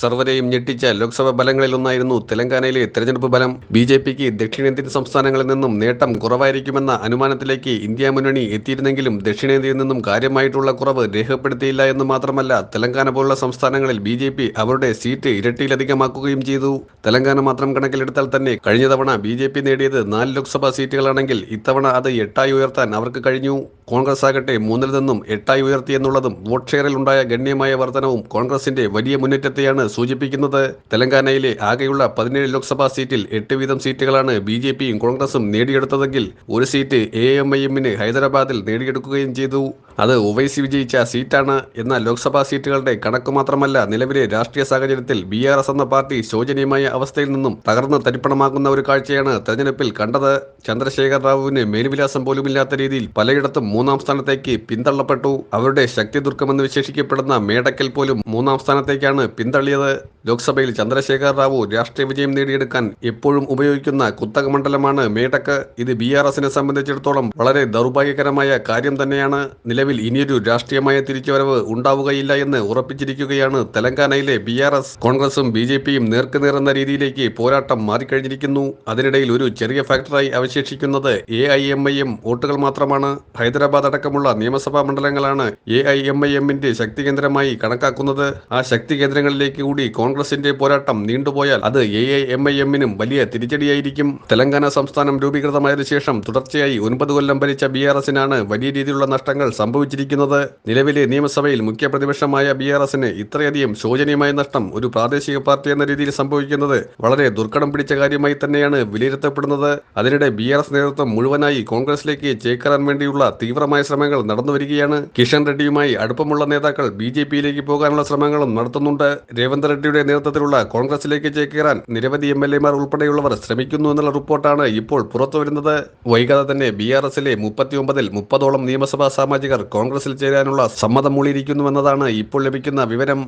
സർവരെയും ഞെട്ടിച്ച ലോക്സഭാ ഫലങ്ങളിലൊന്നായിരുന്നു തെലങ്കാനയിലെ തെരഞ്ഞെടുപ്പ് ഫലം. ബി ജെ പിക്ക് ദക്ഷിണേന്ത്യൻ സംസ്ഥാനങ്ങളിൽ നിന്നും നേട്ടം കുറവായിരിക്കുമെന്ന അനുമാനത്തിലേക്ക് ഇന്ത്യ മുന്നണി എത്തിയിരുന്നെങ്കിലും ദക്ഷിണേന്ത്യയിൽ നിന്നും കാര്യമായിട്ടുള്ള കുറവ് രേഖപ്പെടുത്തിയില്ല എന്ന് മാത്രമല്ല തെലങ്കാന പോലുള്ള സംസ്ഥാനങ്ങളിൽ ബി ജെ പി അവരുടെ സീറ്റ് ഇരട്ടിയിലധികമാക്കുകയും ചെയ്തു. തെലങ്കാന മാത്രം കണക്കിലെടുത്താൽ തന്നെ കഴിഞ്ഞ തവണ ബി ജെ പി നേടിയത് നാല് ലോക്സഭാ സീറ്റുകളാണെങ്കിൽ ഇത്തവണ അത് എട്ടായി ഉയർത്താൻ അവർക്ക് കഴിഞ്ഞു. കോൺഗ്രസ് ആകട്ടെ മൂന്നിൽ നിന്നും എട്ടായി ഉയർത്തിയെന്നുള്ളതും വോട്ട് ഷെയറിൽ ഉണ്ടായ ഗണ്യമായ വർധനവും കോൺഗ്രസിന്റെ വലിയ മുന്നേറ്റത്തെയാണ് സൂചിപ്പിക്കുന്നത്. തെലങ്കാനയിലെ ആകെയുള്ള പതിനേഴ് ലോക്സഭാ സീറ്റിൽ എട്ട് വീതം സീറ്റുകളാണ് ബി ജെ പിയും കോൺഗ്രസും നേടിയെടുത്തതെങ്കിൽ ഒരു സീറ്റ് എ എം ഐ എമ്മിന് ഹൈദരാബാദിൽ നേടിയെടുക്കുകയും ചെയ്തു. അത് ഒവൈസി വിജയിച്ച സീറ്റാണ്. എന്നാൽ ലോക്സഭാ സീറ്റുകളുടെ കണക്ക് മാത്രമല്ല നിലവിലെ രാഷ്ട്രീയ സാഹചര്യത്തിൽ ബി ആർ എസ് എന്ന പാർട്ടി ശോചനീയമായ അവസ്ഥയിൽ നിന്നും തകർന്ന് തരിപ്പണമാകുന്ന ഒരു കാഴ്ചയാണ് തെരഞ്ഞെടുപ്പിൽ കണ്ടത്. ചന്ദ്രശേഖർ റാവുവിന് മേൽവിലാസം പോലുമില്ലാത്ത രീതിയിൽ പലയിടത്തും മൂന്നാം സ്ഥാനത്തേക്ക് പിന്തള്ളപ്പെട്ടു. അവരുടെ ശക്തി ദുർഗമെന്ന് വിശേഷിക്കപ്പെടുന്ന മേടക്കൽ പോലും മൂന്നാം സ്ഥാനത്തേക്കാണ് പിന്തള്ളിയത്. ലോക്സഭയിൽ ചന്ദ്രശേഖർ റാവു രാഷ്ട്രീയ വിജയം നേടിയെടുക്കാൻ എപ്പോഴും ഉപയോഗിക്കുന്ന കുത്തക മണ്ഡലമാണ് മേടക്ക്. ഇത് ബി ആർ എസിനെ സംബന്ധിച്ചിടത്തോളം വളരെ ദൗർഭാഗ്യകരമായ കാര്യം തന്നെയാണ്. നിലവിൽ ഇനിയൊരു രാഷ്ട്രീയമായ തിരിച്ചുവരവ് ഉണ്ടാവുകയില്ല എന്ന് ഉറപ്പിച്ചിരിക്കുകയാണ് തെലങ്കാനയിലെ ബി ആർ എസ്. കോൺഗ്രസും ബി ജെ പിയും നേർക്കുനേർ എന്ന രീതിയിലേക്ക് പോരാട്ടം മാറിക്കഴിഞ്ഞിരിക്കുന്നു. അതിനിടയിൽ ഒരു ചെറിയ ഫാക്ടറായി അവശേഷിക്കുന്നത് A I M I M വോട്ടുകൾ മാത്രമാണ്. ഹൈദരാബാദ് അടക്കമുള്ള നിയമസഭാ മണ്ഡലങ്ങളാണ് എ ഐ എം ഐ എമ്മിന്റെ ശക്തി കേന്ദ്രമായി കണക്കാക്കുന്നത്. ആ ശക്തി കേന്ദ്രങ്ങളിലേക്ക് കൂടി കോൺഗ്രസിന്റെ പോരാട്ടം നീണ്ടുപോയാൽ അത് എ ഐ എം ഐ എമ്മിനും വലിയ തിരിച്ചടിയായിരിക്കും. തെലങ്കാന സംസ്ഥാനം രൂപീകൃതമായതിനു ശേഷം തുടർച്ചയായി ഒൻപത് കൊല്ലം ഭരിച്ച ബി ആർ എസിനാണ് വലിയ രീതിയിലുള്ള നഷ്ടങ്ങൾ സംഭവിച്ചിരിക്കുന്നത്. നിലവിലെ നിയമസഭയിൽ മുഖ്യ പ്രതിപക്ഷമായ ബി ആർ എസിന് ഇത്രയധികം ശോചനീയമായ നഷ്ടം ഒരു പ്രാദേശിക പാർട്ടി എന്ന രീതിയിൽ സംഭവിക്കുന്നത് വളരെ ദുർഘടം പിടിച്ച കാര്യമായി തന്നെയാണ് വിലയിരുത്തപ്പെടുന്നത്. അതിനിടെ ബി ആർ എസ് നേതൃത്വം മുഴുവനായി കോൺഗ്രസിലേക്ക് ചേക്കേറാൻ വേണ്ടിയുള്ള തീവ്രമായ ശ്രമങ്ങൾ നടന്നുവരികയാണ് കിഷൻ റെഡ്ഡിയുമായി അടുപ്പമുള്ള നേതാക്കൾ ബി ജെ പിയിലേക്ക് പോകാനുള്ള ശ്രമങ്ങളും നടത്തുന്നുണ്ട്. രേവന്ത് റെഡ്ഡിയുടെ നേതൃത്വത്തിലുള്ള കോൺഗ്രസിലേക്ക് ചേക്കേറാൻ നിരവധി എം എൽ എമാർ ഉൾപ്പെടെയുള്ളവർ ശ്രമിക്കുന്നു എന്നുള്ള റിപ്പോർട്ടാണ് ഇപ്പോൾ പുറത്തുവരുന്നത് വൈകാതെ തന്നെ ബി ആർ എസിലെ മുപ്പത്തിയൊമ്പതിൽ മുപ്പതോളം നിയമസഭാ സാമാജികർ കോൺഗ്രസിൽ ചേരാനുള്ള സമ്മതം മൂളിയിരിക്കുന്നുവെന്നതാണ് ഇപ്പോൾ ലഭിക്കുന്ന വിവരം.